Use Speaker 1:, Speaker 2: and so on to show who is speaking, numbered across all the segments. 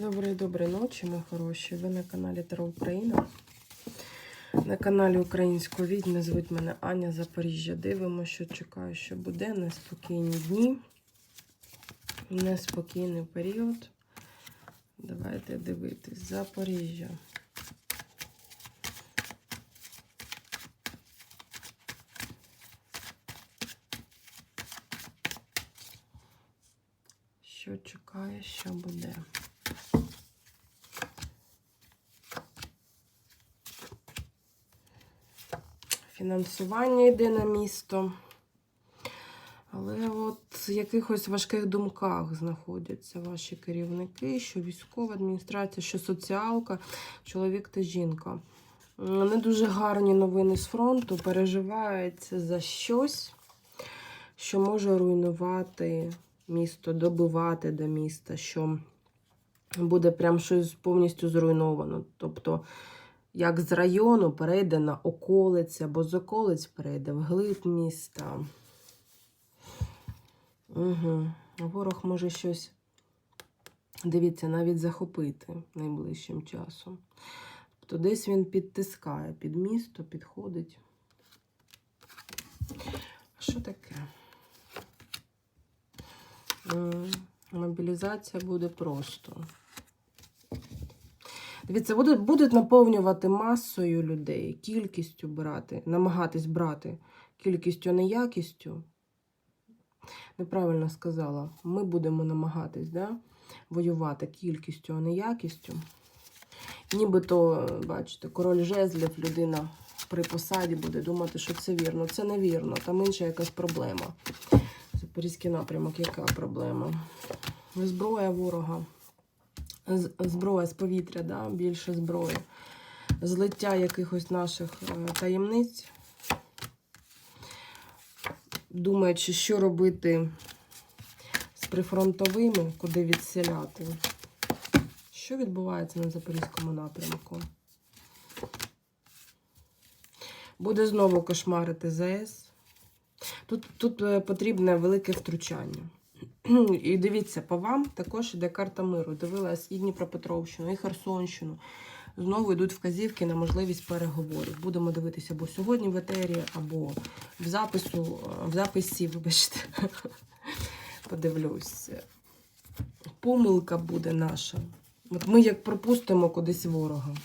Speaker 1: Доброї доброї ночі, мої хороші. Ви на каналі Таро Україна. На каналі Української відьми звуть мене Аня Запоріжжя. Дивимося, що чекаю, що буде. Неспокійні дні. Неспокійний період. Давайте дивитись. Запоріжжя. Що чекає, що буде. Фінансування йде на місто. Але от в якихось важких думках знаходяться ваші керівники, що військова адміністрація, що соціалка, чоловік та жінка. Не дуже гарні новини з фронту. Переживається за щось, що може руйнувати місто, добивати до міста, що буде прям щось повністю зруйновано. Тобто, як з району перейде на околиці, або з околиць перейде в глиб міста. Угу. Ворог може щось, дивіться, навіть захопити найближчим часом. Тобто десь він підтискає під місто, підходить. Що таке? Мобілізація буде просто. Дивіться, будуть, будуть наповнювати масою людей, кількістю брати, намагатись брати кількістю, не якістю. Неправильно сказала. Ми будемо намагатись да, воювати кількістю, а не якістю. Нібито, бачите, король жезлів, людина при посаді буде думати, що це вірно. Це невірно, там інша якась проблема. Запорізький напрямок, яка проблема? Зброя ворога. Зброя з повітря, да? більше зброї. Злиття якихось наших е, таємниць. Думаючи, що робити з прифронтовими, куди відселяти. Що відбувається на Запорізькому напрямку? Буде знову кошмарити ЗС. Тут, тут е, потрібне велике втручання. І дивіться, по вам також іде карта миру. Дивилась і Дніпропетровщину, і Херсонщину. Знову йдуть вказівки на можливість переговорів. Будемо дивитися або сьогодні в етері, або в запису, в записі, вибачте. Подивлюсь. Помилка буде наша. От ми як пропустимо кудись ворога.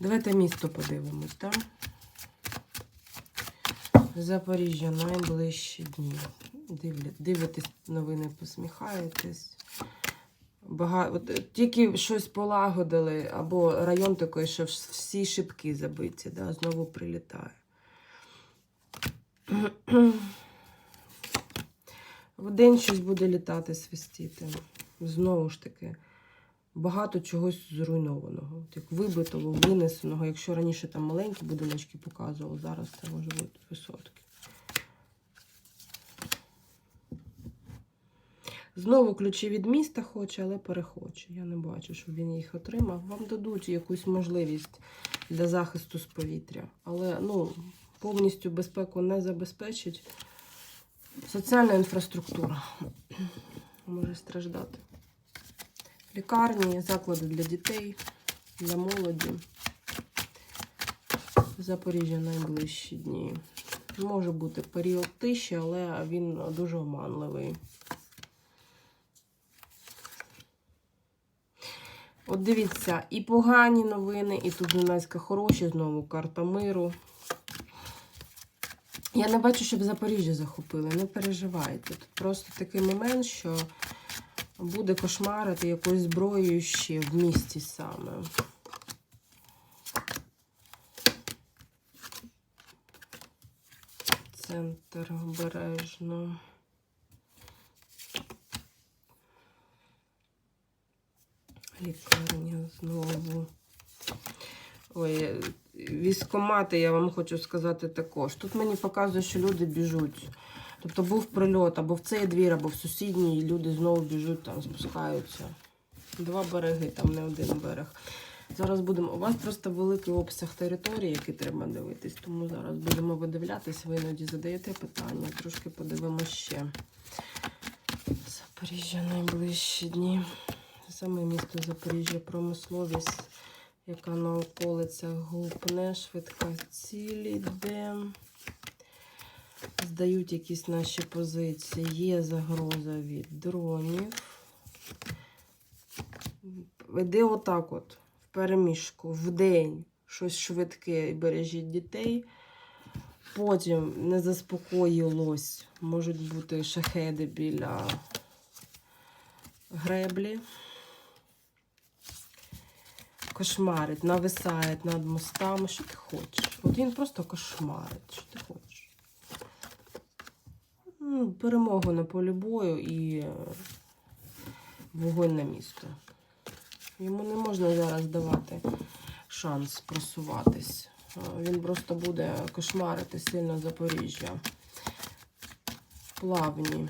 Speaker 1: Давайте місто подивимось, так? Запоріжжя найближчі дні. Дивитесь новини, посміхаєтесь. Бага... От, е, тільки щось полагодили, або район такий, що всі шибки забиті, да? знову прилітає. Вдень щось буде літати, свистіти. Знову ж таки, багато чогось зруйнованого. Як вибитого, винесеного. Якщо раніше там маленькі будиночки показували, зараз це може бути висотки. Знову ключі від міста хоче, але перехоче. Я не бачу, щоб він їх отримав. Вам дадуть якусь можливість для захисту з повітря. Але ну, повністю безпеку не забезпечить. Соціальна інфраструктура може страждати. Лікарні, заклади для дітей, для молоді. Запоріжжя найближчі дні. Може бути період тиші, але він дуже оманливий. От дивіться, і погані новини, і тут зненацька хороші, знову карта миру. Я не бачу, щоб Запоріжжя захопили, не переживайте. Тут просто такий момент, що буде кошмарити якоюсь зброєю ще в місті саме. Центр обережно. Лікарня знову. Ой, військомати, я вам хочу сказати також. Тут мені показує, що люди біжуть. Тобто був прильот або в цей двір, або в сусідній, і люди знову біжуть, там спускаються. Два береги, там не один берег. Зараз будемо. У вас просто великий обсяг території, який треба дивитись, тому зараз будемо видивлятись. Ви іноді задаєте питання, трошки подивимося ще. Запоріжжя найближчі дні. саме місто Запоріжжя, промисловість, яка на околицях гупне, швидка ціль іде. Здають якісь наші позиції. Є загроза від дронів. Іде отак от, в переміжку, в день щось швидке і бережіть дітей. Потім не заспокоїлось. Можуть бути шахеди біля греблі. Кошмарить, нависає над мостами. Що ти хочеш? От він просто кошмарить. Що ти хочеш? Ну, перемогу на полі бою і е, вогонь на місто. Йому не можна зараз давати шанс просуватись. Е, Він просто буде кошмарити сильно Запоріжжя. Плавні.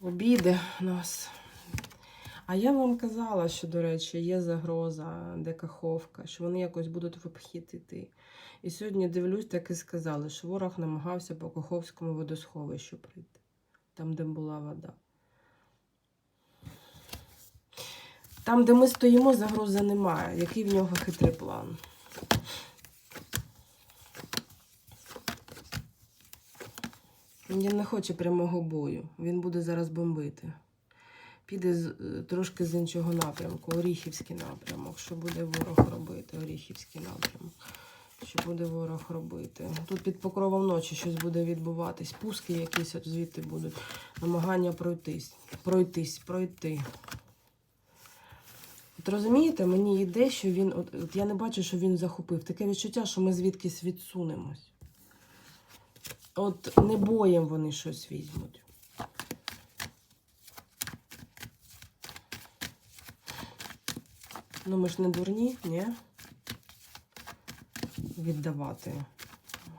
Speaker 1: Обіди нас. А я вам казала, що, до речі, є загроза, де Каховка, що вони якось будуть в обхід іти. І сьогодні дивлюсь, так і сказали, що ворог намагався по Каховському водосховищу прийти, там, де була вода. Там, де ми стоїмо, загрози немає. Який в нього хитрий план? Він не хоче прямого бою. Він буде зараз бомбити. Піде з, е, трошки з іншого напрямку, Оріхівський напрямок. Що буде ворог робити? Оріхівський напрямок. Що буде ворог робити? Тут під покровом ночі щось буде відбуватись. Пуски якісь звідти будуть. Намагання пройтись. Пройтись, пройти. От розумієте, мені йде, що він. От, от я не бачу, що він захопив. Таке відчуття, що ми звідкись відсунемось. От не боєм вони щось візьмуть. Ну, ми ж не дурні, ні? Віддавати.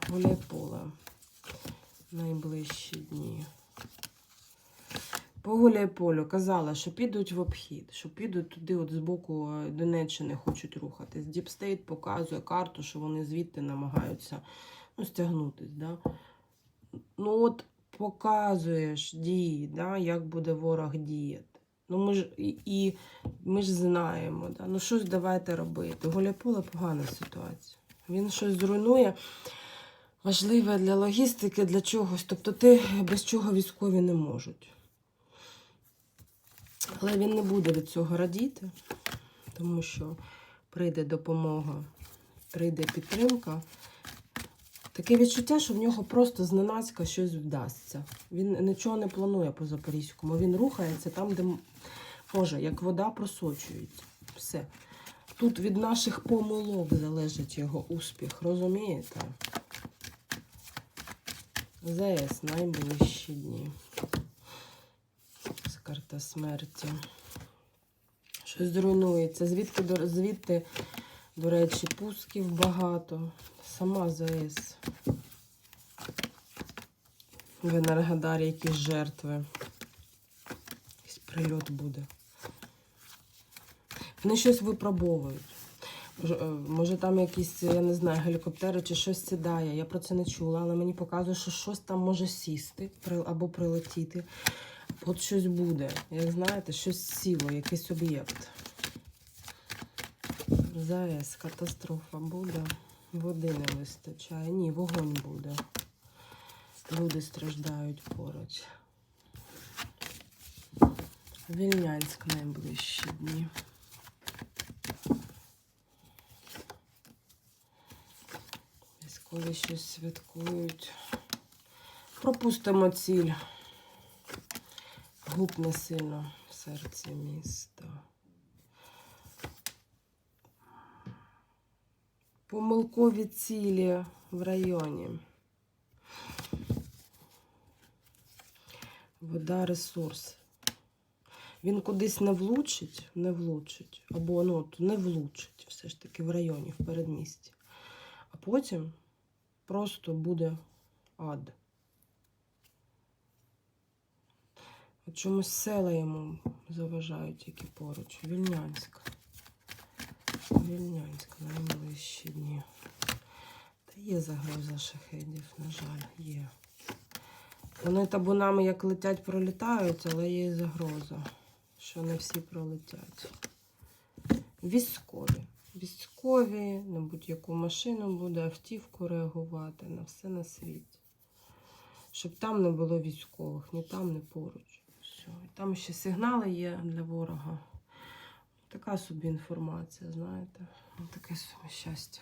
Speaker 1: Гуляй поле. Найближчі дні. По Гуляйполю казала, що підуть в обхід, що підуть туди, от з боку е, Донеччини хочуть рухатись. Діпстейт показує карту, що вони звідти намагаються ну, стягнутись. Да? Ну от показуєш дії, да, як буде ворог діяти. Ну ми ж і, і ми ж знаємо, да? ну щось давайте робити. Гуляйполе погана ситуація. Він щось зруйнує. Важливе для логістики, для чогось. Тобто те, без чого військові не можуть. Але він не буде від цього радіти, тому що прийде допомога, прийде підтримка. Таке відчуття, що в нього просто зненацька щось вдасться. Він нічого не планує по Запорізькому. Він рухається там, де може, як вода просочується. Все. Тут від наших помилок залежить його успіх, розумієте? ЗС найближчі дні. Це карта смерті. Щось зруйнується. Звідки, до- звідти, до речі, пусків багато. Сама ЗС. В Енергодарі якісь жертви. Якийсь прильот буде. Вони щось випробовують. Може, е, там якісь, я не знаю, гелікоптери чи щось сідає. Я про це не чула, але мені показує, що щось там може сісти або прилетіти. От щось буде. Як знаєте, щось сіло, якийсь об'єкт. ЗАЕС, катастрофа буде. Води не вистачає. Ні, вогонь буде. Люди страждають поруч. Вільнянськ найближчі дні. Військові щось святкують. Пропустимо ціль. Гупне сильно в серці міста. Помилкові цілі в районі. Вода ресурс. Він кудись не влучить, не влучить. Або ну, не влучить все ж таки в районі, в передмісті. А потім просто буде ад. От чомусь села йому заважають, які поруч. Вільнянськ. Вільнянськ найближчі дні. Та Є загроза шахедів, на жаль, є. Вони табунами як летять, пролітають, але є і загроза, що не всі пролетять. Військові. Військові на будь-яку машину буде автівку реагувати на все на світі. Щоб там не було військових, ні там, ні поруч. Все. І там ще сигнали є для ворога. Така собі інформація, знаєте. Таке собі щастя.